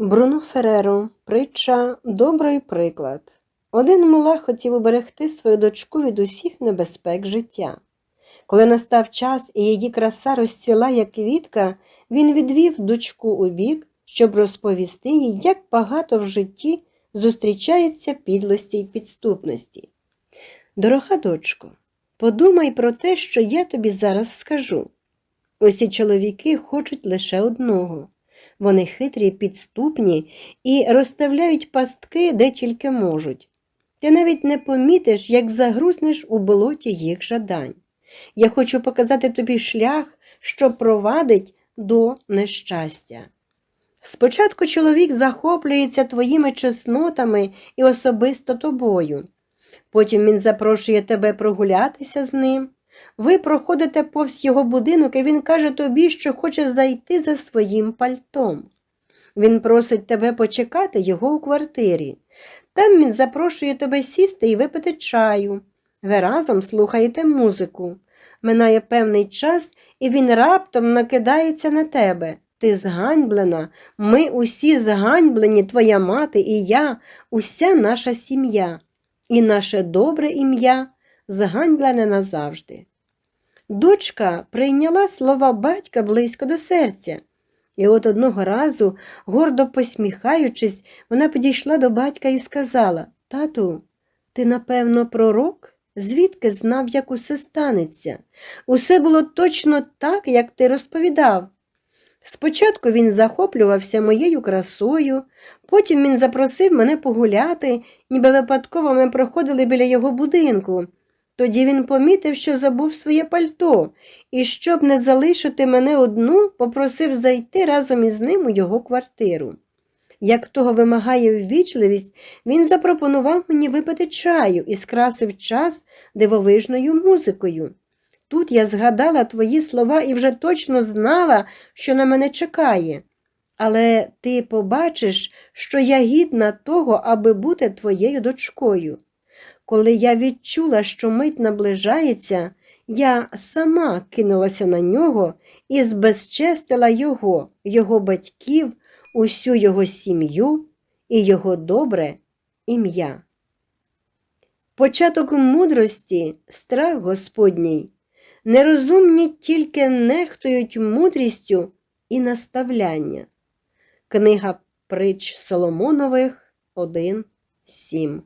Бруно Фереро, притча Добрий приклад. Один мула хотів уберегти свою дочку від усіх небезпек життя. Коли настав час і її краса розцвіла, як квітка, він відвів дочку у бік, щоб розповісти їй, як багато в житті зустрічається підлості й підступності. Дорога дочко, подумай про те, що я тобі зараз скажу. Усі чоловіки хочуть лише одного. Вони хитрі, підступні і розставляють пастки, де тільки можуть. Ти навіть не помітиш, як загрузнеш у болоті їх жадань. Я хочу показати тобі шлях, що провадить до нещастя. Спочатку чоловік захоплюється твоїми чеснотами і особисто тобою. Потім він запрошує тебе прогулятися з ним. Ви проходите повз його будинок, і він каже тобі, що хоче зайти за своїм пальтом. Він просить тебе почекати його у квартирі. Там він запрошує тебе сісти і випити чаю. Ви разом слухаєте музику. Минає певний час, і він раптом накидається на тебе. Ти зганьблена, ми усі зганьблені, твоя мати і я, уся наша сім'я, і наше добре ім'я зганьблене назавжди. Дочка прийняла слова батька близько до серця, і от одного разу, гордо посміхаючись, вона підійшла до батька і сказала Тату, ти, напевно, пророк? Звідки знав, як усе станеться? Усе було точно так, як ти розповідав. Спочатку він захоплювався моєю красою, потім він запросив мене погуляти, ніби випадково ми проходили біля його будинку. Тоді він помітив, що забув своє пальто, і, щоб не залишити мене одну, попросив зайти разом із ним у його квартиру. Як того вимагає ввічливість, він запропонував мені випити чаю і скрасив час дивовижною музикою. Тут я згадала твої слова і вже точно знала, що на мене чекає. Але ти побачиш, що я гідна того, аби бути твоєю дочкою. Коли я відчула, що мить наближається, я сама кинулася на нього і збезчестила його, його батьків, усю його сім'ю і його добре ім'я. Початок мудрості страх Господній. Нерозумні тільки нехтують мудрістю і наставляння. Книга притч Соломонових 1.7